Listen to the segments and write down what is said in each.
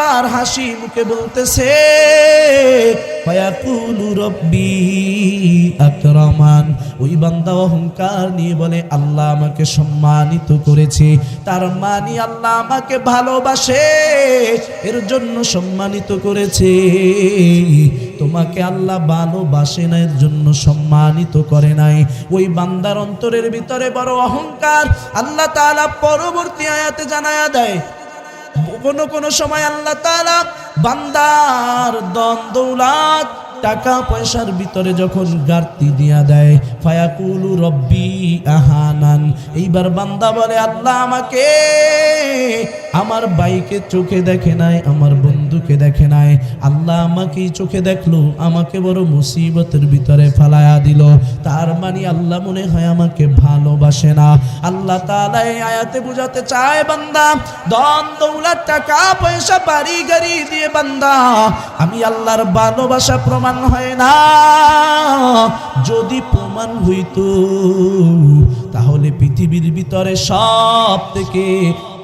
এবার হাসি মুখে বলতেছে আকরামান। ওই বান্দা অহংকার নিয়ে বলে, আল্লাহ আমাকে সম্মানিত করেছে। তার মানি আল্লাহ আমাকে ভালোবাসে, এর জন্য সম্মানিত করেছে। তোমাকে আল্লাহ ভালোবাসে না, এর জন্য সম্মানিত করে নাই। ওই বান্দার অন্তরের ভিতরে বড় অহংকার আল্লাহ তাআলা পরবর্তী আয়াতে জানায়া দেয় কোনো কোনো সময় আল্লাহ তালা বান্দার দন দৌলাত টাকা পয়সার ভিতরে যখন গার্তি দিয়া দেয় ফায়াকুলু রব্বি আহানান। এইবার বান্দা বলে, আল্লাহ আমাকে আমার বাইকে চোখে দেখে নাই, আমার বন্ধুকে দেখে নাই। আল্লাহ আমাকেই চোখে দেখল, আমাকে বড় মুসিবতের ভিতরে ফালায়া দিল। তার মানে আল্লাহ মনে হয় আমাকে ভালোবাসে না। আল্লাহ আয়াতে বুঝাতে চায়, বান্দা দন দৌলত, টাকা, পয়সা, বাড়ি, গাড়ি দিয়ে বান্দা, আমি আল্লাহর ভালোবাসা প্রমাণ হয় না। যদি প্রমাণ হইতো। তাহলে পৃথিবীর ভিতরে সব থেকে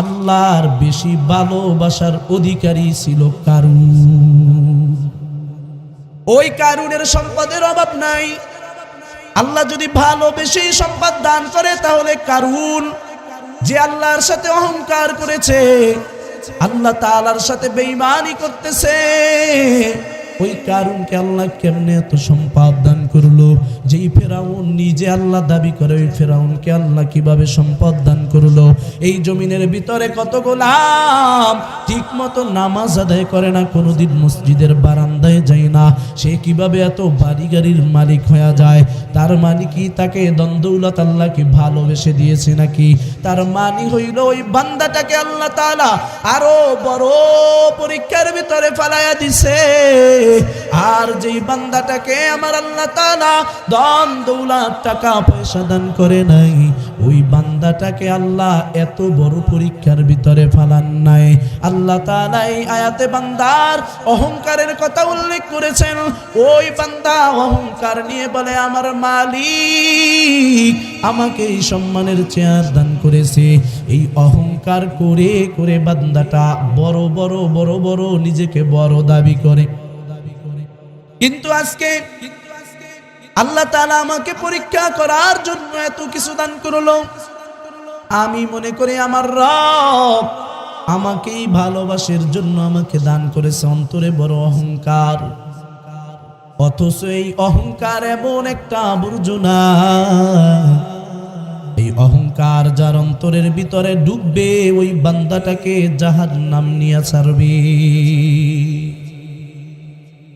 আল্লাহর বেশি ভালোবাসার অধিকারী ছিল কারুন। ওই কারুনের সম্পদের অভাব নাই। আল্লাহ যদি ভালোবেসে সম্পদ দান করে, তাহলে কারুন। যে আল্লাহর সাথে অহংকার করেছে, আল্লাহ তাআলার সাথে বেঈমানি করতেছে, ওই কারুনকে আল্লাহ কেমনে এত সম্পদ দান করল যেই ফেরাউন নিজে আল্লাহ দাবি করে, ওই ফেরাউনকে আল্লাহ কীভাবে সম্পদ দান করল? এই জমিনের ভিতরে কত গোলাম? ঠিক মতো নামাজ আদায় করে না, কোনোদিন মসজিদের বারান্দায় যায় না। সে কীভাবে এত বাড়ি গাড়ির মালিক হয়ে যায়? তার কি তাকে দ্বন্দ্বৌলত আল্লাহ কি ভালোবেসে দিয়েছে নাকি? তার মানি হইল ওই বান্দাটাকে আল্লাহ তালা আরও বড় পরীক্ষার ভিতরে ফালাইয়া দিছে। আর যেই বান্দাটাকে আমার আল্লাহ তাআলা দন দৌলত, টাকা পয়সা দান করে নাই। ওই বান্দাটাকে আল্লাহ এত বড় পরীক্ষার ভিতরে ফালান নাই। আল্লাহ তাআলা এই আয়াতে বান্দার অহংকারের কথা উল্লেখ করেছেন। ওই বান্দা অহংকার নিয়ে বলে, আমার মালিক আমাকে এই সম্মানের চেয়ার দান করেছে। এই অহংকার করে করে বান্দাটা বড় বড় বড় বড় নিজেকে বড় দাবি করে। কিন্তু আজকে আল্লাহ তালা আমাকে পরীক্ষা করার জন্য এত কিছু দান করল। আমি মনে করি আমার রব আমাকেই ভালোবাসার জন্য আমাকে দান করেছে অন্তরে বড় অহংকার। অথচ এই অহংকার এমন একটা আবর্জনা। এই অহংকার যার অন্তরের ভিতরে ডুববে, ওই বান্দাটাকে জাহার নাম নিয়ে ছাড়বে।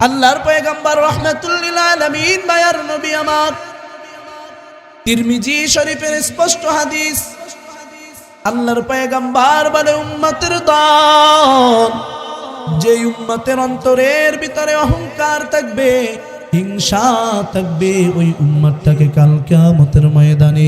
আল্লাহর পয়গাম্বার রহমাতুল্লিল নবী আমার। তিরমিজি শরীফের স্পষ্ট হাদিস, আল্লাহর পয়গাম্বার বলে, উম্মতের দল, যে উম্মতের অন্তরের ভিতরে অহংকার থাকবে, হিংসা থাকবে, ওই উম্মতটাকে কাল কিয়ামতের ময়দানে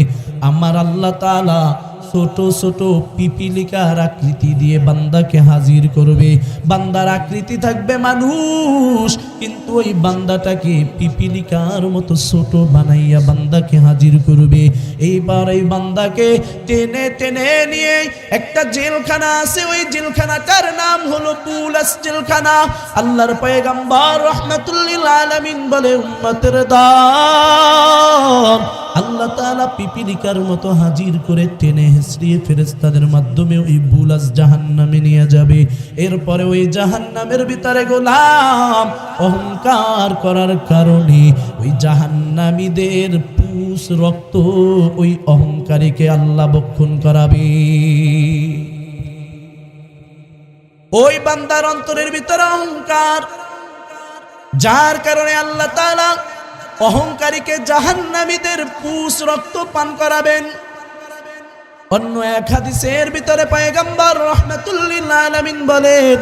আমার আল্লাহ তাআলা ছোট ছোট পিপিলিকার আকৃতি দিয়ে বান্দাকে হাজির করবে। বান্দার আকৃতি থাকবে মানুষ, কিন্তু ওই বান্দাটাকে পিপিলিকার মতো ছোট বানাইয়া বান্দাকে হাজির করবে। এইবার এই বান্দাকে টেনে টেনে নিয়ে একটা জেলখানা আছে, ওই জেলখানাটার নাম হলো পুলাস জেলখানা। আল্লাহর পয়গাম্বর রহমাতুল্লিল আলামিন বলে, উম্মতের দাম আল্লাহ তাআলা পিপিলিকার মতো হাজির করে টেনে হেসড়িয়ে ফেরেস্তাদের মাধ্যমে ওই বুলাস জাহান্নামে নিয়ে যাবে। এরপরে ওই জাহান্নামের ভিতরে গোলাম অহংকার করার কারণে ওই জাহান্নামীদের পুষ রক্ত ওই অহংকারীকে আল্লাহ বক্ষণ করাবে। ওই বান্দার অন্তরের ভিতরে অহংকার, যার কারণে আল্লাহ তাআলা অহংকারীকে জাহান্নামীদের পুষ রক্ত পান করাবেন। অন্য এক হাদিসের ভিতরে পয়গম্বর রহমাতুল্লিল আলামিন বলেন,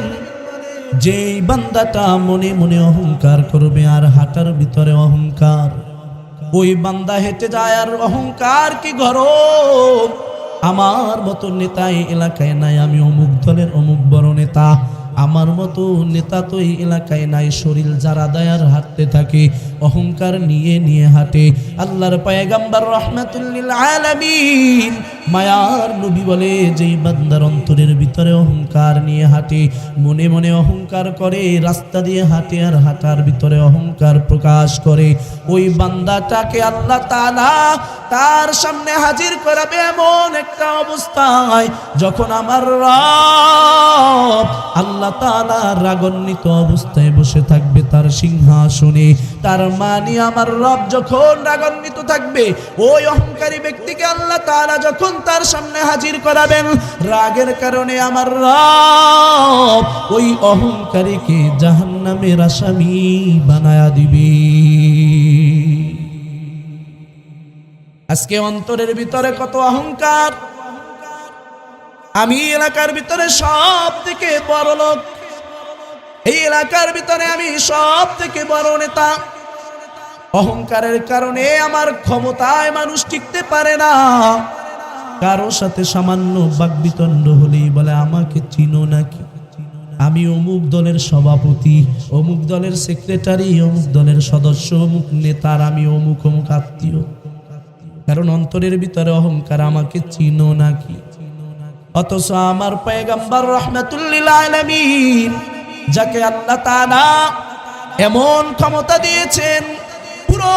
যেই বান্দাটা মনে মনে অহংকার করবে আর হাঁটার ভিতরে অহংকার, ওই বান্দা হেঁটে যায় আর অহংকার কি গরম? আমার মতো নেতা এলাকায় নাই, আমি অমুক দলের অমুক বড় নেতা। আমার মতো নেতা তো এই এলাকায় নাই, শরীর যারা দায়ার হাঁটতে থাকে, অহংকার নিয়ে নিয়ে হাঁটে। আল্লাহর পায়গাম্বার রহমাতুল্লিল আলামিন মায়ার নবী বলে, যেই বান্দার অন্তরের ভিতরে অহংকার নিয়ে হাঁটে, মনে মনে অহংকার করে, রাস্তা দিয়ে হাঁটে আর হাঁটার ভিতরে অহংকার প্রকাশ করে। ওই বান্দাটাকে আল্লাহ তালা তার সামনে হাজির করাবে এমন একটা অবস্থায়, যখন আমার রব আল্লাহ তাআলা রাগান্বিত অবস্থায় বসে থাকবে তার সিংহাসনে। তার মানে আমার রব যখন রাগান্বিত থাকবে, ওই অহংকারী ব্যক্তিকে আল্লাহ তাআলা যখন তার সামনে হাজির করাবেন, রাগের কারণে আমার রব ওই অহংকারীকে জাহান্নামের আসামি বানায়া দিবে। আজকে অন্তরের ভিতরে কত অহংকার আমি এলাকার ভিতরে সব থেকে বড় লোক। এই এলাকার ভিতরে আমি সব থেকে বড় নেতা। অহংকারের কারণে আমার ক্ষমতায় মানুষ টিকতে পারে না। কারোর সাথে সামান্য বাকবিতণ্ড হলেই বলে, আমাকে চিনো নাকি? আমি অমুক দলের সভাপতি, অমুক দলের সেক্রেটারি, অমুক দলের সদস্য, অমুক নেতার আমি অমুক অমুক আত্মীয়। কারণ অন্তরের ভিতরে অহংকার আমাকে চিনো নাকি? অথচ আমার পয়গাম্বার রহমাতুল্লিল আলামিন, যাকে আল্লাহ তাআলা এমন ক্ষমতা দিয়েছেন, পুরো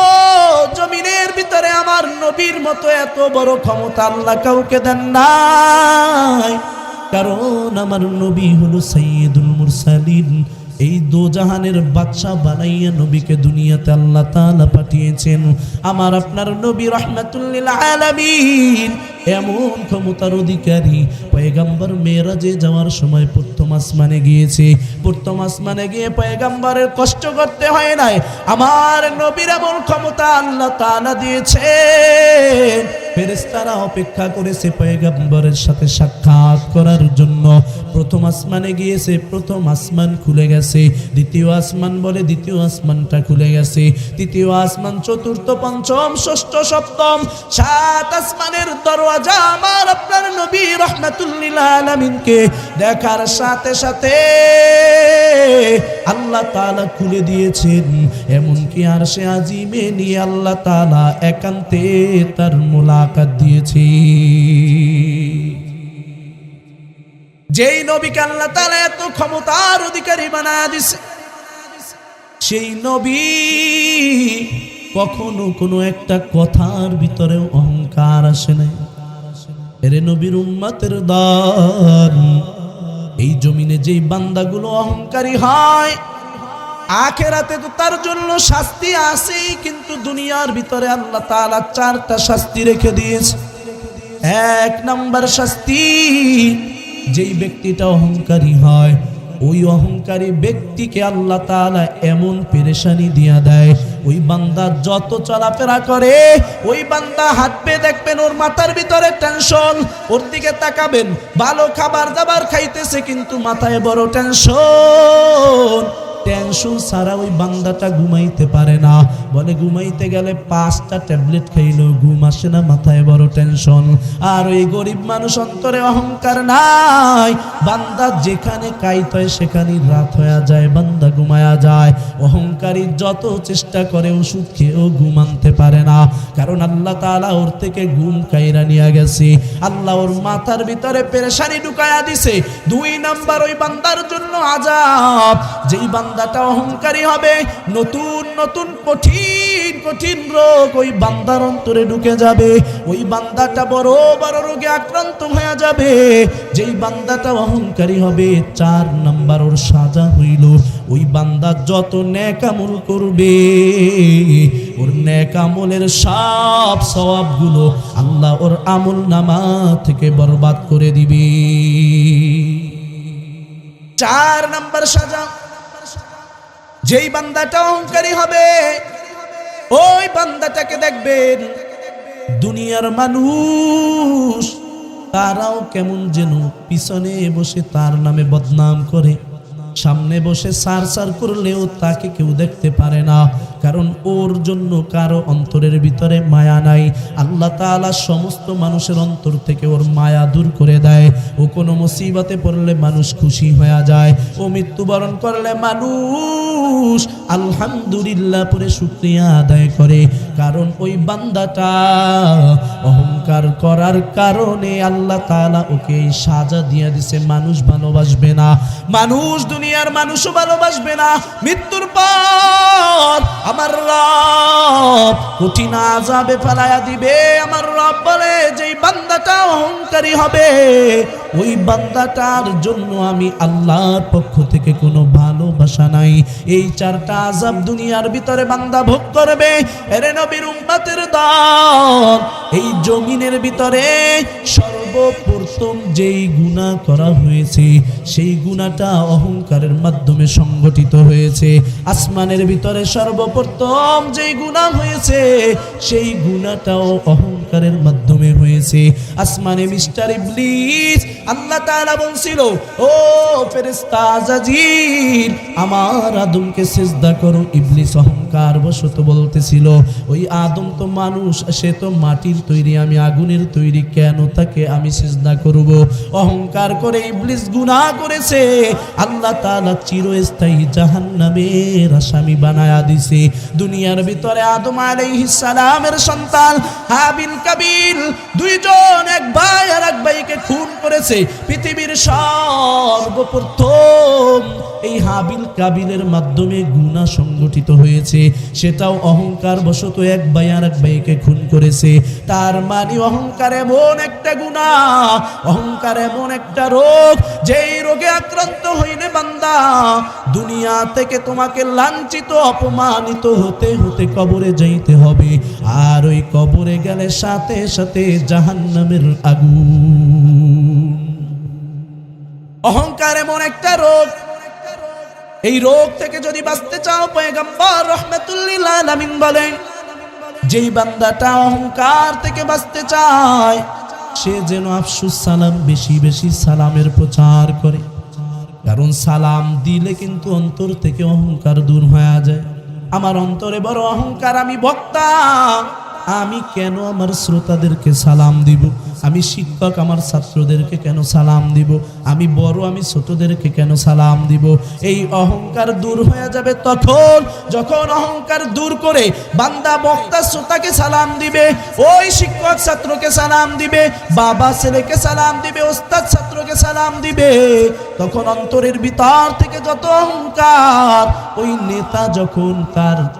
জমিনের ভিতরে আমার নবীর মতো এত বড় ক্ষমতা আল্লাহ কাউকে দেন নাই। কারণ আমার নবী হলো সৈয়দুল মুরসালিন। এই দো জাহানের বাদশা বানাইয়া নবীকে দুনিয়াতে আল্লাহ তাআলা পাঠিয়েছেন। আমার আপনার নবী রহমাতুল্লিল আলামিন এমন ক্ষমতার অধিকারী। পয়গাম্বর মেয়েরাজে যাওয়ার সময় প্রথম আসমানে গিয়েছে। প্রথম আসমানে গিয়ে পয়গাম্বরের কষ্ট করতে হয় নাই। আমার নবীর এমন ক্ষমতা আল্লাহ তাআলা দিয়েছেন। ফেরেশতারা অপেক্ষা করেছে পয়গাম্বরের সাথে সাক্ষাৎ করার জন্য। প্রথম আসমানে গিয়েছে, প্রথম আসমান খুলে গেছে। দ্বিতীয় আসমান বলে দ্বিতীয় আসমানটা খুলে গেছে। তৃতীয় আসমান, চতুর্থ, পঞ্চম, ষষ্ঠ, সপ্তম, সাত আসমানের দরওয়াজা আমার আপনার নবী রহমাতুল্লিল আলামিনকে দেখার সাথে সাথে আল্লাহ তাআলা খুলে দিয়েছেন। এমনকি আর সে আজিমে নিয়ে আল্লাহ তাআলা একান্তে তার মোলাকাত দিয়েছে। যেই নবীকে আল্লাহ তাআলা এত ক্ষমতার অধিকারী বানায় দিছে সেই নবী কখনো কোনো একটা কথার ভিতরেও অহংকার আসে নাই। এরে নবীর উম্মাতের দান। এই জমিনে যেই বান্দাগুলো অহংকারী হয়, আখেরাতে তো তার জন্য শাস্তি আসেই কিন্তু দুনিয়ার ভিতরে আল্লাহ তাআলা চারটা শাস্তি রেখে দিয়েছে। এক নাম্বার শাস্তি, যেই ব্যক্তিটা অহংকারী হয়, ওই অহংকারী ব্যক্তিকে আল্লাহ তাআলা এমন পেরেশানি দিয়া দেয় ওই বান্দা যত চলাফেরা করে, ওই বান্দা হাঁটবে দেখবেন ওর মাথার ভিতরে টেনশন ওর দিকে তাকাবেন, ভালো খাবার দাবার খাইতেছে কিন্তু মাথায় বড় টেনশন টেনশন ছাড়া ওই বান্দাটা ঘুমাইতে পারে না। বলে, ঘুমাইতে গেলে পাঁচটা ট্যাবলেট খাইলেও ঘুম আসে না, মাথায় বড় টেনশন। আর ওই গরিব মানুষ অন্তরে অহংকার নাই। বান্দা যেখানে কাইত হয় সেখানে রাত হয়ে যায়, বান্দা ঘুমায়া যায়। অহংকারী যত চেষ্টা করে ওষুধ খেয়েও ঘুম আনতে পারে না। কারণ আল্লাহ তাআলা ওর থেকে ঘুম কাইরা নিয়ে গেছে। আল্লাহ ওর মাথার ভিতরে পেরেশানি ঢুকায়া দিছে। দুই নাম্বার ওই বান্দার জন্য আজাব যেই বান্দাটা অহংকারী হবে। নতুন নতুন, কঠিন কঠিন রোগ ওই বান্দার অন্তরে ঢুকে যাবে। ওই বান্দাটা বড় বড় রোগে আক্রান্ত হয়ে যাবে। যেই বান্দাটা অহংকারী হবে, চার নাম্বার ওর সাজা হইল। ওই বান্দা যত ন্যাকামল করবে, ওর ন্যাকামলের সব সওয়াবগুলো আল্লাহ ওর আমল নামা থেকে বরবাদ করে দিবে। চার নাম্বার সাজা যেই বান্দাটা অহংকারী হবে, ওই বান্দাটাকে দেখবেন দুনিয়ার মানুষ, তারাও কেমন যেন পিছনে বসে তার নামে বদনাম করে। সামনে বসে সার সার করলেও তাকে কেউ দেখতে পারে না। কারণ ওর জন্য কারও অন্তরের ভিতরে মায়া নাই। আল্লাহ তাআলা সমস্ত মানুষের অন্তর থেকে ওর মায়া দূর করে দেয়। ও কোনো মুসিবতে পড়লে মানুষ খুশি হয়ে যায়। ও মৃত্যুবরণ করলে মানুষ আলহামদুলিল্লাহ পরে শুক্রিয়া আদায় করে। কারণ ওই বান্দাটা অহংকার করার কারণে আল্লাহ তাআলা ওকে সাজা দিয়ে দিছে। মানুষ ভালোবাসবে না। মানুষ দুনিয়ার মানুষও ভালোবাসবে না। মৃত্যুর পর আমার রব কঠিন আজাবে ফেলায়া দিবে। আমার রব বলে, যেই বান্দাটা অহংকারী হবে, ওই বান্দাটার জন্য আমি আল্লাহর পক্ষ থেকে কোনো ভালোবাসা নাই। এই চারটা আজাব দুনিয়ার ভিতরে বান্দা ভোগ করবে। এরে নবীর উম্মাতের দল, এই জমিনের ভিতরে সর্বপ্রথম যেই গুনাহ করা হয়েছে, সেই গুণাটা অহংকারের মাধ্যমে সংগঠিত হয়েছে। আসমানের ভিতরে সর্বপ্রথম যেই গুনাহ হয়েছে, সেই গুণাটাও অহংকারের মাধ্যমে হয়েছে। আসমানে মিস্টার ইবলিস আল্লাহ তাআলা বলছিল, ও ফেরেশতা আজাজিল আমার আদমকে সিজদা করো ইবলিস অহংকার বশত বলতেছিল, ওই আদম তো মানুষ, সে তো মাটির তৈরি, আমি আগুনের তৈরি, কেন তাকে আমি সিজদা করব? অহংকার করে ইবলিস গুনাহ করেছে। আল্লাহ তাআলা চিরস্থায়ী জাহান্নামের আসামি বানায়া দিছে। দুনিয়ার ভিতরে আদম আলাইহিস সালামের সন্তান হাবিল কাবিল, দুইজন, এক ভাই আর এক ভাইকে খুন করেছে। পৃথিবীর সর্বপ্রথম এই হাবিল কাবিলের মাধ্যমে গুনাহ সংগঠিত হয়েছে। সেটাও অহংকার বশত এক ভাই আর এক ভাইকে খুন করেছে। তার মানে অহংকার এমন একটা গুণা, অহংকার এমন একটা রোগ, যেই রোগে আক্রান্ত হইলে বান্দা, দুনিয়া থেকে তোমাকে লাঞ্ছিত, অপমানিত হতে হতে কবরে যাইতে হবে। আর ওই কবরে গেলে সাথে সাথে জাহান্নামের আগুন। অহংকার এমন একটা রোগ এই রোগ থেকে যদি বাঁচতে চাও, পয়গম্বর রহমতুল্লিল আলামিন বলেন, যেই বান্দাটা অহংকার থেকে বাঁচতে চায়, সে যেন আফসুস সালাম, বেশি বেশি সালামের প্রচার করে। কারণ সালাম দিলে কিন্তু অন্তর থেকে অহংকার দূর হয়ে যায়। আমার অন্তরে বড় অহংকার, আমি বক্তা। আমি কেন আমার শ্রোতাদেরকে সালাম দিব? আমি শিক্ষক আমার ছাত্রদেরকে কেন সালাম দিব? আমি বড়, আমি ছোটদেরকে কেন সালাম দিব? এই অহংকার দূর হয়ে যাবে তখন, যখন অহংকার দূর করে বান্দা, বক্তা, শ্রোতাকে সালাম দিবে, ওই শিক্ষক ছাত্রকে সালাম দিবে, বাবা ছেলেকে সালাম দিবে, ওস্তাদ ছাত্রকে সালাম দিবে, তখন অন্তরের ভিতর থেকে যত অহংকার, ওই নেতা যখন তার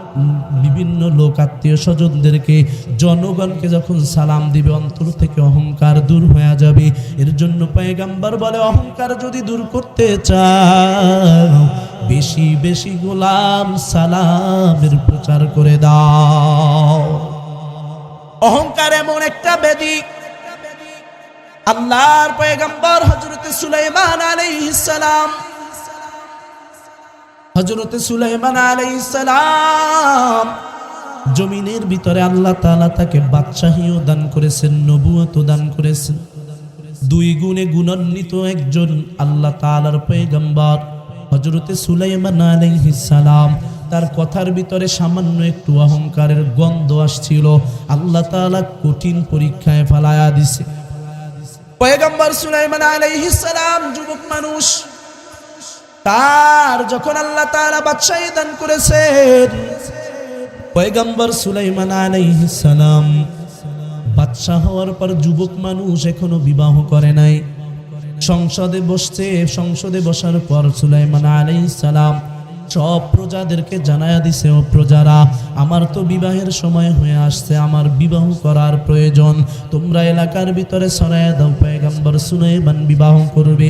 বিভিন্ন লোক আত্মীয় স্বজনদেরকে, জনগণকে যখন সালাম দিবে, অন্তর থেকে অহংকার দূর হয়ে যাবে। এর জন্য পায়গাম্বার বলে, অহংকার যদি দূর করতে চাও, বেশি বেশি গোলাম সালামের প্রচার করে দাও। অহংকার এমন একটা ব্যাধি আল্লাহর পয়গম্বর হজরতে সুলাইমান আলাইহিস সালাম হজরতে সুলাইমান আলাইহিস সালাম জমিনের ভিতরে আল্লাহ তাআলা তাকে বাদশাহীও দান করেছেন নবুয়তও দান করেছেন। দুই গুণে গুণান্বিত একজন আল্লাহ তাআলার পয়গম্বর হজরতে সুলাইমান আলাইহিস সালাম। তার কথার ভিতরে সামান্য একটু অহংকারের গন্ধ আসছিল। আল্লাহ তাআলা কঠিন পরীক্ষায় ফেলায়া দিছে। পয়গম্বর সুলাইমান আলাইহিস সালাম, যুবক মানুষ তার যখন আল্লাহ তারা বাদশাহী দান করেছেন, পয়গম্বর সুলাইমান সালাম বাদশাহ হওয়ার পর যুবক মানুষ এখনও বিবাহ করে নাই। সংসদে বসছে, সংসদে বসার পর সুলাইমান সালাম সব প্রজাদেরকে জানায়া দিছে, ও প্রজারা, আমার তো বিবাহের সময় হয়ে আসছে, আমার বিবাহ করার প্রয়োজন। তোমরা এলাকার ভিতরে সরাইয়া দাও, পয়গম্বর সুলাইমান বিবাহ করবে।